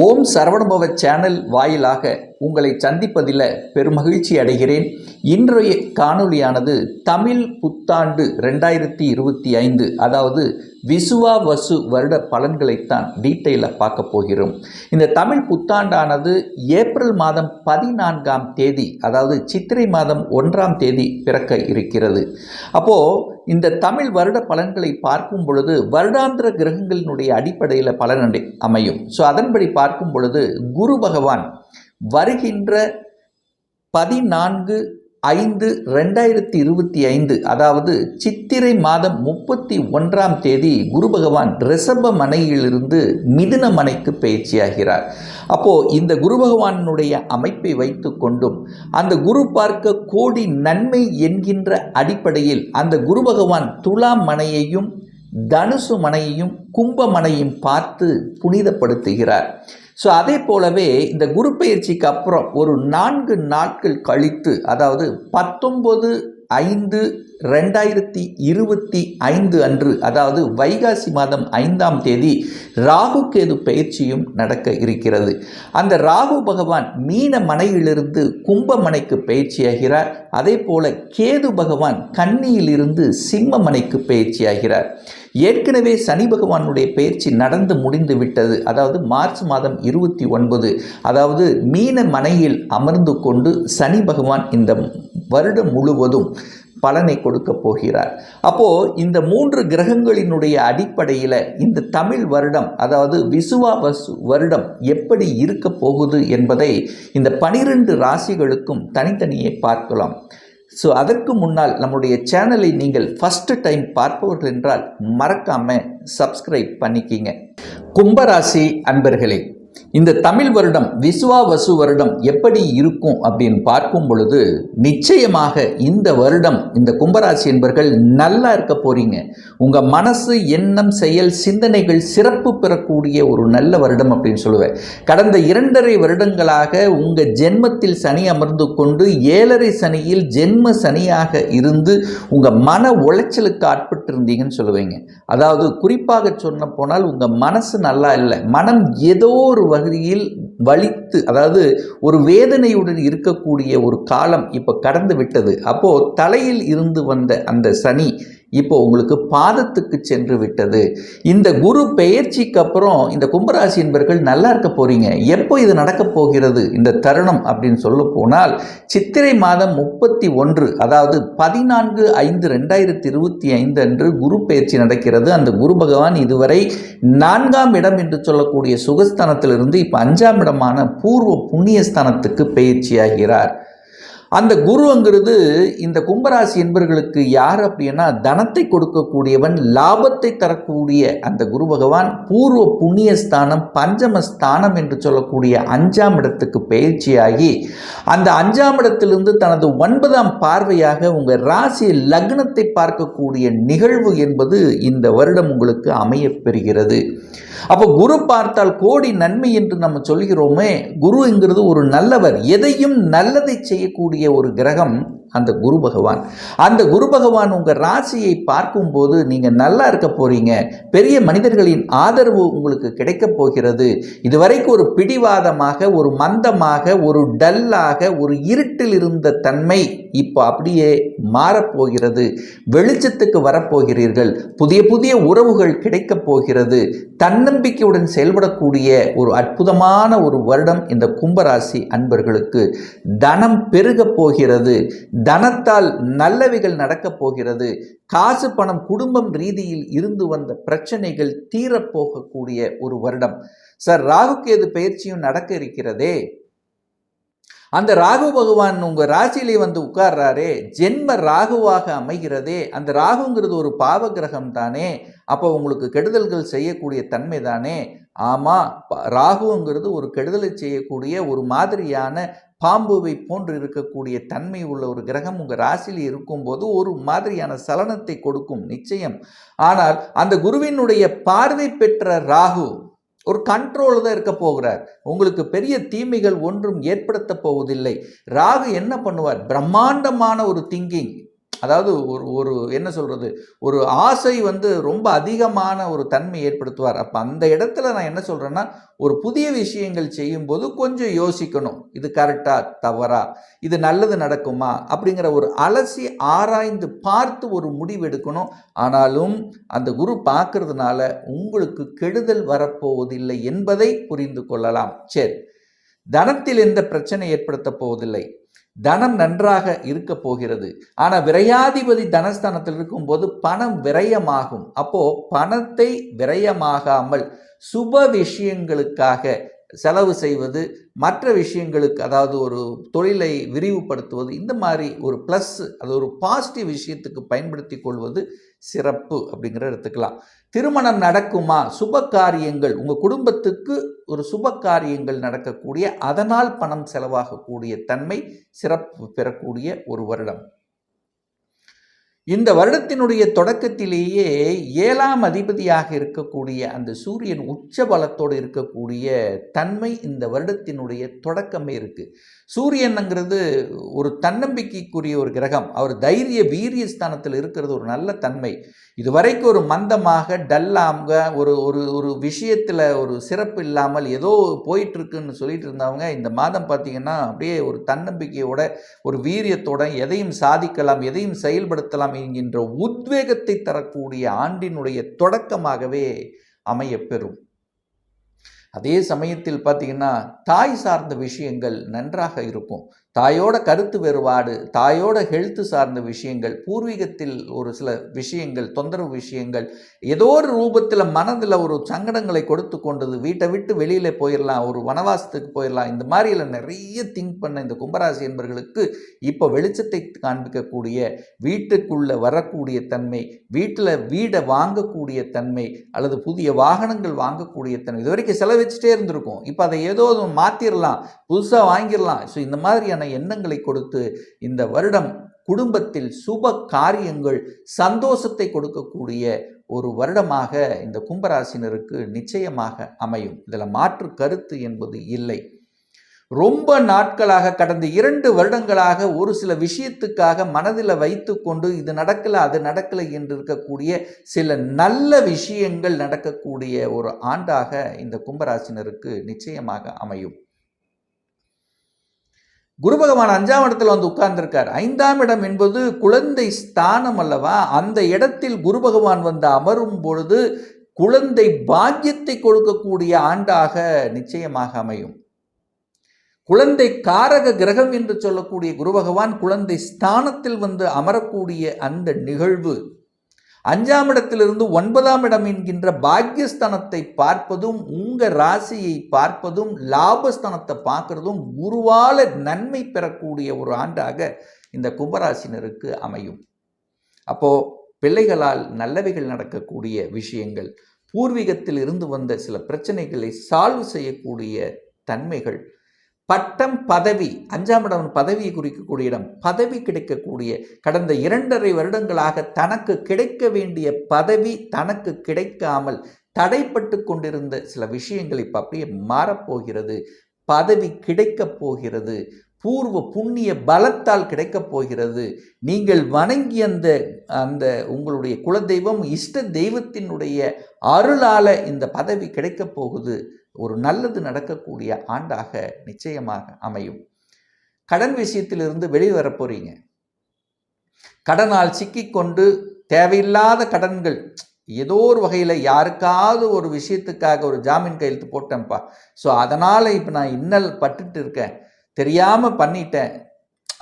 ஓம் சரவணுபவ channel வாயிலாக உங்களை சந்திப்பதில் பெருமகிழ்ச்சி அடைகிறேன். இன்றைய காணொளியானது தமிழ் புத்தாண்டு ரெண்டாயிரத்தி இருபத்தி ஐந்து அதாவது விசுவா வசு வருட பலன்களைத்தான் டீட்டெயிலாக பார்க்க போகிறோம். இந்த தமிழ் புத்தாண்டானது ஏப்ரல் மாதம் பதினான்காம் தேதி அதாவது சித்திரை மாதம் ஒன்றாம் தேதி பிறக்க இருக்கிறது. அப்போது இந்த தமிழ் வருட பலன்களை பார்க்கும் பொழுது வருடாந்திர கிரகங்களினுடைய அடிப்படையில் பலன் அமையும். ஸோ அதன்படி பார்க்கும் பொழுது குரு பகவான் வருகின்ற பதினான்கு ஐந்து ரெண்டாயிரத்தி இருபத்தி ஐந்து அதாவது சித்திரை மாதம் முப்பத்தி ஒன்றாம் தேதி குரு பகவான் ரிஷப மனையிலிருந்து மிதுன மனைக்கு பயிற்சியாகிறார். அப்போ இந்த குரு பகவானுடைய அமைப்பை வைத்து கொண்டும் அந்த குரு பார்க்க கோடி நன்மை என்கின்ற அடிப்படையில் அந்த குரு பகவான் துலாம் மனையையும் தனுசு மனையையும் கும்ப மனையும் பார்த்து புனிதப்படுத்துகிறார். ஸோ அதே போலவே இந்த குரு பயிற்சிக்கு அப்புறம் ஒரு நான்கு நாட்கள் கழித்து அதாவது பத்தொம்பது ஐந்து ரெண்டாயிரத்தி இருபத்தி ஐந்து அன்று அதாவது வைகாசி மாதம் ஐந்தாம் தேதி ராகு கேது பயிற்சியும் நடக்க இருக்கிறது. அந்த ராகு பகவான் மீன மனையிலிருந்து கும்பமனைக்கு பயிற்சியாகிறார். அதே போல கேது பகவான் கன்னியிலிருந்து சிம்ம மனைக்கு பயிற்சியாகிறார். ஏற்கனவே சனி பகவானுடைய பயிற்சி நடந்து முடிந்து விட்டது. அதாவது மார்ச் மாதம் இருபத்தி ஒன்பது அதாவது மீன மனையில் அமர்ந்து கொண்டு சனி பகவான் இந்த வருடம் முழுவதும் பலனை கொடுக்க போகிறார். அப்போ இந்த மூன்று கிரகங்களினுடைய அடிப்படையில் இந்த தமிழ் வருடம் அதாவது விசுவாவசு வருடம் எப்படி இருக்க போகுது என்பதை இந்த பனிரெண்டு ராசிகளுக்கும் தனித்தனியே பார்க்கலாம். ஸோ அதற்கு முன்னால் நம்முடைய சேனலை நீங்கள் ஃபஸ்ட்டு டைம் பார்ப்பவர்கள் என்றால் மறக்காமல் சப்ஸ்கிரைப் பண்ணிக்கிங்க. கும்பராசி அன்பர்களே இந்த தமிழ் வருடம் விசுவாவசு வருடம் எப்படி இருக்கும் அப்படின்னு பார்க்கும் பொழுது நிச்சயமாக இந்த வருடம் இந்த கும்பராசி என்பர்கள் நல்லா இருக்க போறீங்க. உங்க மனசு எண்ணம் செயல் சிந்தனைகள் சிறப்பு பெறக்கூடிய ஒரு நல்ல வருடம் அப்படின்னு சொல்லுவேன். கடந்த இரண்டரை வருடங்களாக உங்க ஜென்மத்தில் சனி அமர்ந்து கொண்டு ஏழரை சனியில் ஜென்ம சனியாக இருந்து உங்க மன உளைச்சலுக்கு ஆட்பட்டு இருந்தீங்கன்னு சொல்லுவீங்க. அதாவது குறிப்பாக சொன்ன போனால் உங்க மனசு நல்லா இல்லை. மனம் ஏதோ ஒரு வகையில் வலித்து அதாவது ஒரு வேதனையுடன் இருக்கக்கூடிய ஒரு காலம் இப்போ கடந்து விட்டது. அப்போ தலையில் இருந்து வந்த அந்த சனி இப்போ உங்களுக்கு பாதத்துக்கு சென்று விட்டது. இந்த குரு பெயர்ச்சிக்கு அப்புறம் இந்த கும்பராசி என்பர்கள் நல்லா இருக்க போறீங்க. எப்போ இது நடக்க போகிறது? இந்த தருணம் அப்படின்னு சொல்ல போனால் சித்திரை மாதம் முப்பத்தி ஒன்று அதாவது பதினான்கு ஐந்து ரெண்டாயிரத்தி இருபத்தி ஐந்து அன்று குரு பெயர்ச்சி நடக்கிறது. அந்த குரு பகவான் இதுவரை நான்காம் இடம் என்று சொல்லக்கூடிய சுகஸ்தானத்திலிருந்து இப்போ அஞ்சாம் இடமான பூர்வ புண்ணியஸ்தானத்துக்கு பெயர்ச்சியாகிறார். அந்த குருங்கிறது இந்த கும்பராசி என்பர்களுக்கு யார் அப்படின்னா தனத்தை கொடுக்கக்கூடியவன் லாபத்தை தரக்கூடிய அந்த குரு பகவான் பூர்வ புண்ணியஸ்தானம் பஞ்சமஸ்தானம் என்று சொல்லக்கூடிய அஞ்சாம் இடத்துக்கு பயிற்சியாகி அந்த அஞ்சாம் இடத்திலிருந்து தனது ஒன்பதாம் பார்வையாக உங்கள் ராசி லக்னத்தை பார்க்கக்கூடிய நிகழ்வு என்பது இந்த வருடம் உங்களுக்கு அமைய பெறுகிறது அப்போ குரு பார்த்தால் கோடி நன்மை என்று நம்ம சொல்கிறோமே குருங்கிறது ஒரு நல்லவர் எதையும் நல்லதை செய்யக்கூடிய ஒரு கிரகம் அந்த குரு பகவான். அந்த குரு பகவான் உங்கள் ராசியை பார்க்கும்போது நீங்கள் நல்லா இருக்க போகிறீங்க பெரிய மனிதர்களின் ஆதரவு உங்களுக்கு கிடைக்க போகிறது. இதுவரைக்கும் ஒரு பிடிவாதமாக ஒரு மந்தமாக ஒரு டல்லாக ஒரு இருட்டில் இருந்த தன்மை இப்போ அப்படியே மாறப்போகிறது வெளிச்சத்துக்கு வரப்போகிறீர்கள் புதிய புதிய உறவுகள் கிடைக்கப் போகிறது. தன்னம்பிக்கையுடன் செயல்படக்கூடிய ஒரு அற்புதமான ஒரு வருடம் இந்த கும்பராசி அன்பர்களுக்கு. தனம் பெருகப் போகிறது. தனத்தால் நல்லவைகள் நடக்கப் போகிறது. காசு பணம் குடும்பம் ரீதியில் இருந்து வந்த பிரச்சனைகள் தீரப்போகக்கூடிய ஒரு வருடம். சார் ராகுக்கேது பயிற்சியும் நடக்க இருக்கிறதே. அந்த ராகு பகவான் உங்கள் ராசியிலே வந்து உட்கார்றாரே. ஜென்ம ராகுவாக அமைகிறதே. அந்த ராகுங்கிறது ஒரு பாவகிரகம் தானே அப்போ உங்களுக்கு கெடுதல்கள் செய்யக்கூடிய தன்மை தானே ஆமாம் ப- ராகுங்கிறது ஒரு கெடுதலை செய்யக்கூடிய ஒரு மாதிரியான பாம்புவை போன்று இருக்கக்கூடிய தன்மை உள்ள ஒரு கிரகம் உங்கள் ராசியில் இருக்கும்போது ஒரு மாதிரியான சலனத்தை கொடுக்கும் நிச்சயம். ஆனால் அந்த குருவினுடைய பார்வை பெற்ற ராகு ஒரு கண்ட்ரோல் தான் இருக்க போகிறார். உங்களுக்கு பெரிய தீமைகள் ஒன்றும் ஏற்படுத்த போவதில்லை. ராகு என்ன பண்ணுவார்? பிரம்மாண்டமான ஒரு திங்கிங் அதாவது ஒரு ஒரு என்ன சொல்கிறது ஒரு ஆசை வந்து ரொம்ப அதிகமான ஒரு தன்மை ஏற்படுத்துவார். அப்போ அந்த இடத்துல நான் என்ன சொல்கிறேன்னா ஒரு புதிய விஷயங்கள் செய்யும்போது கொஞ்சம் யோசிக்கணும். இது கரெக்டா தவறா? இது நல்லது நடக்குமா? அப்படிங்கிற ஒரு அலசி ஆராய்ந்து பார்த்து ஒரு முடிவு எடுக்கணும். ஆனாலும் அந்த குரு பார்க்கறதுனால உங்களுக்கு கெடுதல் வரப்போவதில்லை என்பதை புரிந்து கொள்ளலாம். சரி. தனத்தில் எந்த பிரச்சனை ஏற்படுத்த போவதில்லை. தனம் நன்றாக இருக்க போகிறது. ஆனால் விரையாதிபதி தனஸ்தானத்தில் இருக்கும்போது பணம் விரயமாகும். அப்போ பணத்தை விரயமாகாமல் சுப விஷயங்களுக்காக செலவு செய்வது மற்ற விஷயங்களுக்கு அதாவது ஒரு தொழிலை விரிவுபடுத்துவது இந்த மாதிரி ஒரு ப்ளஸ் அது ஒரு பாசிட்டிவ் விஷயத்துக்கு பயன்படுத்தி கொள்வது சிறப்பு அப்படிங்கிற எடுத்துக்கலாம். திருமணம் நடக்குமா? சுப காரியங்கள். உங்கள் குடும்பத்துக்கு ஒரு சுப காரியங்கள் நடக்கக்கூடிய அதனால் பணம் செலவாகக்கூடிய தன்மை சிறப்பு பெறக்கூடிய ஒரு வருடம். இந்த வருடத்தினுடைய தொடக்கத்திலேயே ஏழாம் அதிபதியாக இருக்கக்கூடிய அந்த சூரியன் உச்ச பலத்தோடு இருக்கக்கூடிய தன்மை இந்த வருடத்தினுடைய தொடக்கமே இருக்குது சூரியனுங்கிறது ஒரு தன்னம்பிக்கைக்குரிய ஒரு கிரகம். அவர் தைரிய வீரிய ஸ்தானத்தில் இருக்கிறது ஒரு நல்ல தன்மை. இதுவரைக்கும் ஒரு மந்தமாக டல்லாக ஒரு ஒரு ஒரு விஷயத்தில் ஒரு சிறப்பு இல்லாமல் ஏதோ போயிட்டுருக்குன்னு சொல்லிட்டு இருந்தவங்க இந்த மாதம் பார்த்திங்கன்னா அப்படியே ஒரு தன்னம்பிக்கையோட ஒரு வீரியத்தோட எதையும் சாதிக்கலாம் எதையும் செயல்படுத்தலாம் என்கின்ற உத்வேகத்தை தரக்கூடிய ஆண்டினுடைய தொடக்கமாகவே அமையப்பெறும். அதே சமயத்தில் பார்த்தீங்கன்னா தாய் சார்ந்த விஷயங்கள் நன்றாக இருக்கும். தாயோட கருத்து வேறுபாடு தாயோட ஹெல்த்து சார்ந்த விஷயங்கள் பூர்வீகத்தில் ஒரு சில விஷயங்கள் தொந்தரவு விஷயங்கள் ஏதோ ஒரு ரூபத்தில் மனதில் ஒரு சங்கடங்களை கொடுத்து கொண்டது வீட்டை விட்டு வெளியில் போயிடலாம் ஒரு வனவாசத்துக்கு போயிடலாம் இந்த மாதிரியில் நிறைய திங்க் பண்ண இந்த கும்பராசி என்பர்களுக்கு இப்போ வெளிச்சத்தை காண்பிக்கக்கூடிய வீட்டுக்குள்ளே வரக்கூடிய தன்மை வீட்டில் வீடை வாங்கக்கூடிய தன்மை அல்லது புதிய வாகனங்கள் வாங்கக்கூடிய தன்மை இது வரைக்கும் செலவழிச்சிட்டே இருந்திருக்கும். இப்போ அதை ஏதோ மாற்றிடலாம் புதுசாக வாங்கிடலாம் ஸோ இந்த மாதிரியான எண்ணங்களை கொடுத்து இந்த வருடம் குடும்பத்தில் சுப காரியங்கள் சந்தோஷத்தை கொடுக்கக்கூடிய ஒரு வருடமாக இந்த கும்பராசினருக்கு நிச்சயமாக அமையும். இதில் மாற்று கருத்து என்பது இல்லை. ரொம்ப நாட்களாக கடந்த இரண்டு வருடங்களாக ஒரு சில விஷயத்துக்காக மனதில் வைத்து கொண்டு இது நடக்கலை அது நடக்கலை என்று இருக்கக்கூடிய சில நல்ல விஷயங்கள் நடக்கக்கூடிய ஒரு ஆண்டாக இந்த கும்பராசினருக்கு நிச்சயமாக அமையும். குரு பகவான் அஞ்சாம் இடத்துல வந்து உட்கார்ந்திருக்கார். ஐந்தாம் இடம் என்பது குழந்தை ஸ்தானம் அல்லவா? அந்த இடத்தில் குரு பகவான் வந்து அமரும் பொழுது குழந்தை பாக்கியத்தை கொடுக்கக்கூடிய ஆண்டாக நிச்சயமாக அமையும். குழந்தை காரக கிரகம் என்று சொல்லக்கூடிய குரு பகவான் குழந்தை ஸ்தானத்தில் வந்து அமரக்கூடிய அந்த நிகழ்வு அஞ்சாம் இடத்திலிருந்து ஒன்பதாம் இடம் என்கின்ற பாக்யஸ்தானத்தை பார்ப்பதும் உங்க ராசியை பார்ப்பதும் லாபஸ்தானத்தை பார்க்கறதும் குருவால நன்மை பெறக்கூடிய ஒரு ஆண்டாக இந்த கும்பராசினருக்கு அமையும். அப்போ பிள்ளைகளால் நல்லவைகள் நடக்கக்கூடிய விஷயங்கள் பூர்வீகத்தில் இருந்து வந்த சில பிரச்சனைகளை சால்வ் செய்யக்கூடிய தன்மைகள் பட்டம் பதவி அஞ்சாம் இடம் பதவியை குறிக்கக்கூடிய இடம் பதவி கிடைக்கக்கூடிய கடந்த இரண்டரை வருடங்களாக தனக்கு கிடைக்க வேண்டிய பதவி தனக்கு கிடைக்காமல் தடைப்பட்டு கொண்டிருந்த சில விஷயங்கள் இப்போ அப்படியே மாறப்போகிறது. பதவி கிடைக்கப் போகிறது. பூர்வ புண்ணிய பலத்தால் கிடைக்கப் போகிறது. நீங்கள் வணங்கி அந்த அந்த உங்களுடைய குலதெய்வம் இஷ்ட தெய்வத்தினுடைய அருளால் இந்த பதவி கிடைக்கப் போகுது. ஒரு நல்லது நடக்கக்கூடிய ஆண்டாக நிச்சயமாக அமையும். கடன் விஷயத்திலிருந்து வெளிவர போகிறீங்க கடனால் சிக்கிக்கொண்டு தேவையில்லாத கடன்கள் ஏதோ ஒரு வகையில் யாருக்காவது ஒரு விஷயத்துக்காக ஒரு ஜாமீன் கையெழுத்து போட்டேன்ப்பா. ஸோ அதனால் இப்போ நான் இன்னல் பட்டுட்டு இருக்கேன். தெரியாமல் பண்ணிட்டேன்.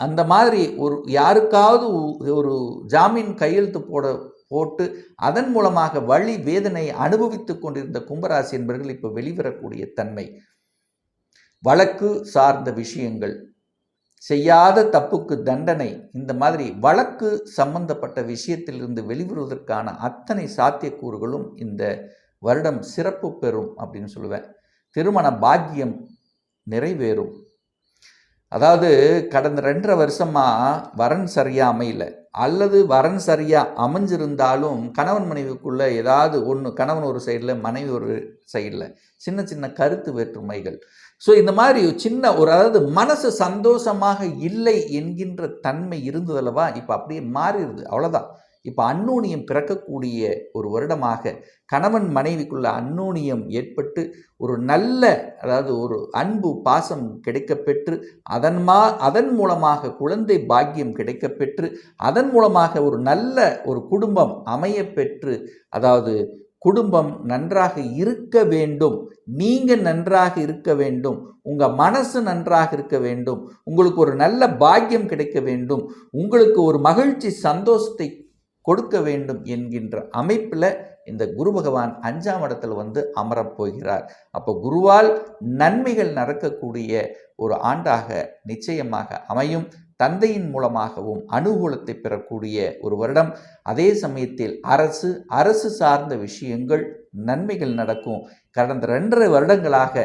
அந்த மாதிரி ஒரு யாருக்காவது ஒரு ஜாமீன் கையெழுத்து போட போட்டு அதன் மூலமாக வழி வேதனை அனுபவித்து கொண்டிருந்த கும்பராசி என்பவர்கள் இப்போ வெளிவரக்கூடிய தன்மை. வழக்கு சார்ந்த விஷயங்கள் செய்யாத தப்புக்கு தண்டனை இந்த மாதிரி வழக்கு சம்பந்தப்பட்ட விஷயத்திலிருந்து வெளிவருவதற்கான அத்தனை சாத்தியக்கூறுகளும் இந்த வருடம் சிறப்பு பெறும் அப்படின்னு சொல்லுவேன். திருமண பாக்கியம் நிறைவேறும். அதாவது கடந்த ரெண்டரை வருஷமாக வரன் சரியாக அமையல. அல்லது வரன் சரியாக அமைஞ்சிருந்தாலும் கணவன் மனைவிக்குள்ளே ஏதாவது ஒன்று கணவன் ஒரு சைடில் மனைவி ஒரு சைடில் சின்ன சின்ன கருத்து வேற்றுமைகள். ஸோ இந்த மாதிரி சின்ன ஒரு அதாவது மனசு சந்தோஷமாக இல்லை என்கின்ற தன்மை இருந்ததல்லவா இப்போ அப்படியே மாறிடுது. அவ்வளோதான் இப்போ அன்னோனியம் பிறக்கக்கூடிய ஒரு வருடமாக கணவன் மனைவிக்குள்ள அன்னோனியம் ஏற்பட்டு ஒரு நல்ல அதாவது ஒரு அன்பு பாசம் கிடைக்கப்பெற்று அதன் மா அதன் மூலமாக குழந்தை பாக்கியம் கிடைக்கப்பெற்று அதன் மூலமாக ஒரு நல்ல ஒரு குடும்பம் அமையப்பெற்று அதாவது குடும்பம் நன்றாக இருக்க வேண்டும் நீங்கள் நன்றாக இருக்க வேண்டும் உங்கள் மனசு நன்றாக இருக்க வேண்டும் உங்களுக்கு ஒரு நல்ல பாக்கியம் கிடைக்க வேண்டும் உங்களுக்கு ஒரு மகிழ்ச்சி சந்தோஷத்தை கொடுக்க வேண்டும் என்கின்ற அமைப்பில் இந்த குரு பகவான் அஞ்சாம் இடத்துல வந்து அமரப் போகிறார். அப்போ குருவால் நன்மைகள் நடக்கக்கூடிய ஒரு ஆண்டாக நிச்சயமாக அமையும். தந்தையின் மூலமாகவும் அனுகூலத்தை பெறக்கூடிய ஒரு வருடம். அதே சமயத்தில் அரசு அரசு சார்ந்த விஷயங்கள் நன்மைகள் நடக்கும். கடந்த ரெண்டரை வருடங்களாக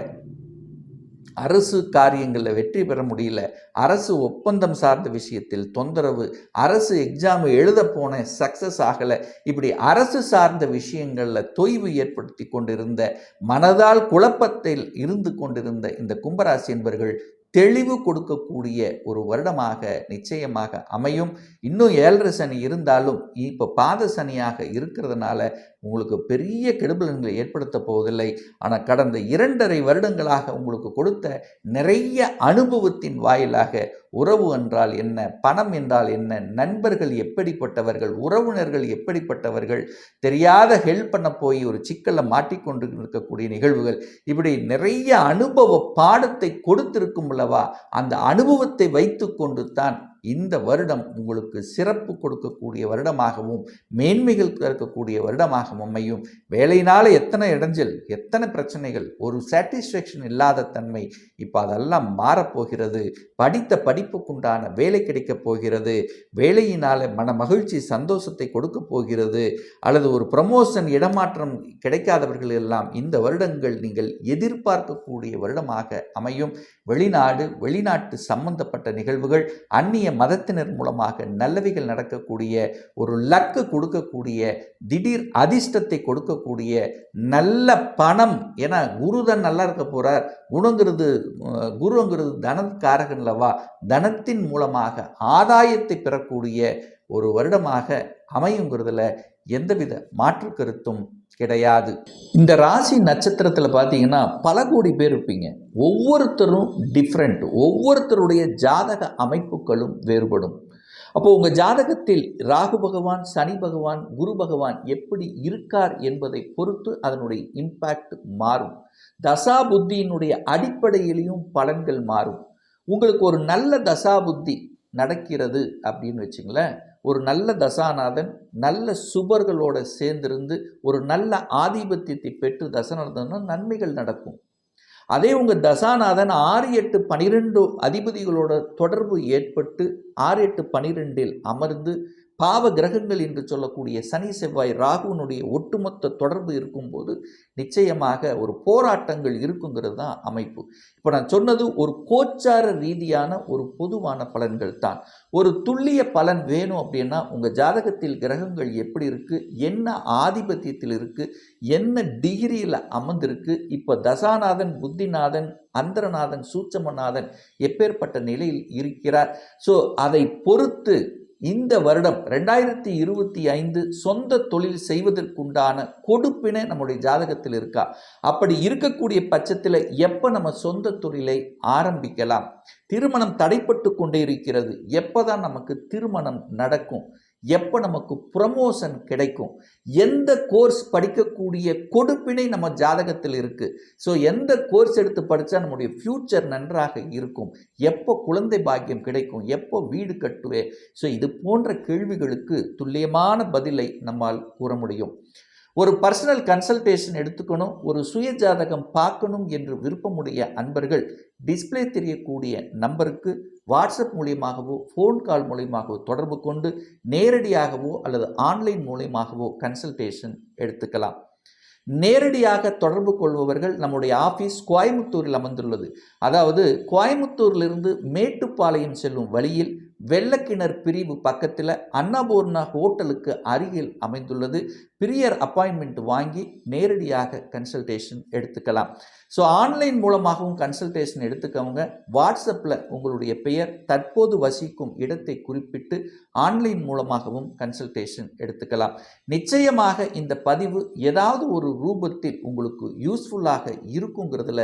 அரசு காரியங்களில் வெற்றி பெற முடியல. அரசு ஒப்பந்தம் சார்ந்த விஷயத்தில் தொந்தரவு அரசு எக்ஸாம் எழுத போன சக்ஸஸ் ஆகலை. இப்படி அரசு சார்ந்த விஷயங்களில் தொய்வு ஏற்படுத்தி கொண்டிருந்த மனதால் குழப்பத்தில் இருந்து கொண்டிருந்த இந்த கும்பராசி என்பர்கள் தெளிவு கொடுக்கக்கூடிய ஒரு வருடமாக நிச்சயமாக அமையும். இன்னும் ஏழரை சனி இருந்தாலும் இப்போ பாத சனியாக இருக்கிறதுனால உங்களுக்கு பெரிய கெடுபலன்களை ஏற்படுத்த போவதில்லை. ஆனால் கடந்த இரண்டரை வருடங்களாக உங்களுக்கு கொடுத்த நிறைய அனுபவத்தின் வாயிலாக உறவு என்றால் என்ன? பணம் என்றால் என்ன? நண்பர்கள் எப்படிப்பட்டவர்கள்? உறவினர்கள் எப்படிப்பட்டவர்கள்? தெரியாத ஹெல்ப் பண்ண போய் ஒரு சிக்கலில் மாட்டிக்கொண்டு இருக்கக்கூடிய நிகழ்வுகள். இப்படி நிறைய அனுபவ பாடத்தை கொடுத்திருக்கும் அல்லவா? அந்த அனுபவத்தை வைத்து கொண்டு தான் இந்த வருடம் உங்களுக்கு சிறப்பு கொடுக்கக்கூடிய வருடமாகவும் மேன்மைகள் இருக்கக்கூடிய வருடமாகவும் அமையும். வேலையினால் எத்தனை இடைஞ்சல் எத்தனை பிரச்சனைகள் ஒரு சாட்டிஸ்ஃபேக்ஷன் இல்லாத தன்மை இப்போ அதெல்லாம் மாறப்போகிறது. படித்த படிப்புக்குண்டான வேலை கிடைக்கப் போகிறது. வேலையினால் மன மகிழ்ச்சி சந்தோஷத்தை கொடுக்க போகிறது. அல்லது ஒரு ப்ரமோஷன் இடமாற்றம் கிடைக்காதவர்கள் எல்லாம் இந்த வருடங்கள் நீங்கள் எதிர்பார்க்கக்கூடிய வருடமாக அமையும். வெளிநாடு வெளிநாட்டு சம்பந்தப்பட்ட நிகழ்வுகள் அந்நிய மதத்தினர் மூலமாக நல்லவைகள் நடக்கக்கூடிய ஒரு லக்கு கொடுக்கக்கூடிய திடீர் அதிர்ஷ்டத்தை கொடுக்கக்கூடிய நல்ல பணம். ஏன்னா குரு தான் நல்லா இருக்க போகிறார் குணங்கிறது குருங்கிறது தனக்காரகன் அல்லவா தனத்தின் மூலமாக ஆதாயத்தை பெறக்கூடிய ஒரு வருடமாக அமையுங்கிறதுல எந்தவித மாற்று கருத்தும் கிடையாது. இந்த ராசி நட்சத்திரத்தில் பார்த்தீங்கன்னா பல கோடி பேர் இருப்பீங்க. ஒவ்வொருத்தரும் டிஃப்ரெண்ட் ஒவ்வொருத்தருடைய ஜாதக அமைப்புகளும் வேறுபடும். அப்போ உங்கள் ஜாதகத்தில் ராகு பகவான் சனி பகவான் குரு பகவான் எப்படி இருக்கார் என்பதை பொறுத்து அதனுடைய இம்பேக்ட் மாறும். தசா புத்தியினுடைய அடிப்படையிலையும் பலன்கள் மாறும். உங்களுக்கு ஒரு நல்ல தசா புத்தி நடக்கிறது அப்படின்னு வச்சுங்களேன். ஒரு நல்ல தசாநாதன் நல்ல சுபர்களோட சேர்ந்திருந்து ஒரு நல்ல ஆதிபத்தியத்தை பெற்று தசநாதன்னா நன்மைகள் நடக்கும். அதே உங்கள் தசாநாதன் ஆறு எட்டு பனிரெண்டு அதிபதிகளோட தொடர்பு ஏற்பட்டு ஆறு எட்டு பனிரெண்டில் அமர்ந்து பாவ கிரகங்கள் என்று சொல்லக்கூடிய சனி செவ்வாய் ராகுனுடைய ஒட்டுமொத்த தொடர்பு இருக்கும்போது நிச்சயமாக ஒரு போராட்டங்கள் இருக்குங்கிறது தான் அமைப்பு. இப்போ நான் சொன்னது ஒரு கோச்சார ரீதியான ஒரு பொதுவான பலன்கள் தான். ஒரு துல்லிய பலன் வேணும் அப்படின்னா உங்கள் ஜாதகத்தில் கிரகங்கள் எப்படி இருக்குது என்ன ஆதிபத்தியத்தில் இருக்குது என்ன டிகிரியில் அமர்ந்திருக்கு இப்போ தசாநாதன் புத்திநாதன் அந்தரநாதன் சூட்சமநாதன் எப்பேற்பட்ட நிலையில் இருக்கிறார். ஸோ அதை பொறுத்து இந்த வருடம் ரெண்டாயிரத்தி இருபத்தி ஐந்து சொந்த தொழில் செய்வதற்குண்டான கொடுப்பினை நம்முடைய ஜாதகத்தில் இருக்கா? அப்படி இருக்கக்கூடிய பட்சத்தில் எப்போ நம்ம சொந்த தொழிலை ஆரம்பிக்கலாம்? திருமணம் தடைப்பட்டு கொண்டே இருக்கிறது. எப்போ தான் நமக்கு திருமணம் நடக்கும்? எப்போ நமக்கு ப்ரமோஷன் கிடைக்கும்? எந்த கோர்ஸ் படிக்கக்கூடிய கொடுப்பினை நம்ம ஜாதகத்தில் இருக்குது ஸோ எந்த கோர்ஸ் எடுத்து படித்தா நம்முடைய ஃப்யூச்சர் நன்றாக இருக்கும்? எப்போ குழந்தை பாக்கியம் கிடைக்கும்? எப்போ வீடு கட்டுவே? ஸோ இது போன்ற கேள்விகளுக்கு துல்லியமான பதிலை நம்மால் கூற முடியும். ஒரு பர்சனல் கன்சல்டேஷன் எடுத்துக்கணும் ஒரு சுய ஜாதகம் பார்க்கணும் என்று விருப்பமுடைய அன்பர்கள் டிஸ்ப்ளே தெரியக்கூடிய நம்பருக்கு வாட்ஸ்அப் மூலியமாகவோ ஃபோன் கால் மூலியமாகவோ தொடர்பு கொண்டு நேரடியாகவோ அல்லது ஆன்லைன் மூலியமாகவோ கன்சல்டேஷன் எடுத்துக்கலாம். நேரடியாக தொடர்பு கொள்பவர்கள் நம்முடைய ஆஃபீஸ் கோயமுத்தூரில் அமைந்துள்ளது. அதாவது கோயமுத்தூரிலிருந்து மேட்டுப்பாளையம் செல்லும் வழியில் வெள்ளக்கிணர் பிரிவு பக்கத்தில் அன்னபூர்ணா ஹோட்டலுக்கு அருகில் அமைந்துள்ளது. பிரியர் அப்பாயின்மெண்ட் வாங்கி நேரடியாக கன்சல்டேஷன் எடுத்துக்கலாம். ஸோ ஆன்லைன் மூலமாகவும் கன்சல்டேஷன் எடுத்துக்கவங்க வாட்ஸ்அப்பில் உங்களுடைய பெயர் தற்போது வசிக்கும் இடத்தை குறிப்பிட்டு ஆன்லைன் மூலமாகவும் கன்சல்டேஷன் எடுத்துக்கலாம். நிச்சயமாக இந்த பதிவு ஏதாவது ஒரு ரூபத்தில் உங்களுக்கு யூஸ்ஃபுல்லாக இருக்குங்கிறதுல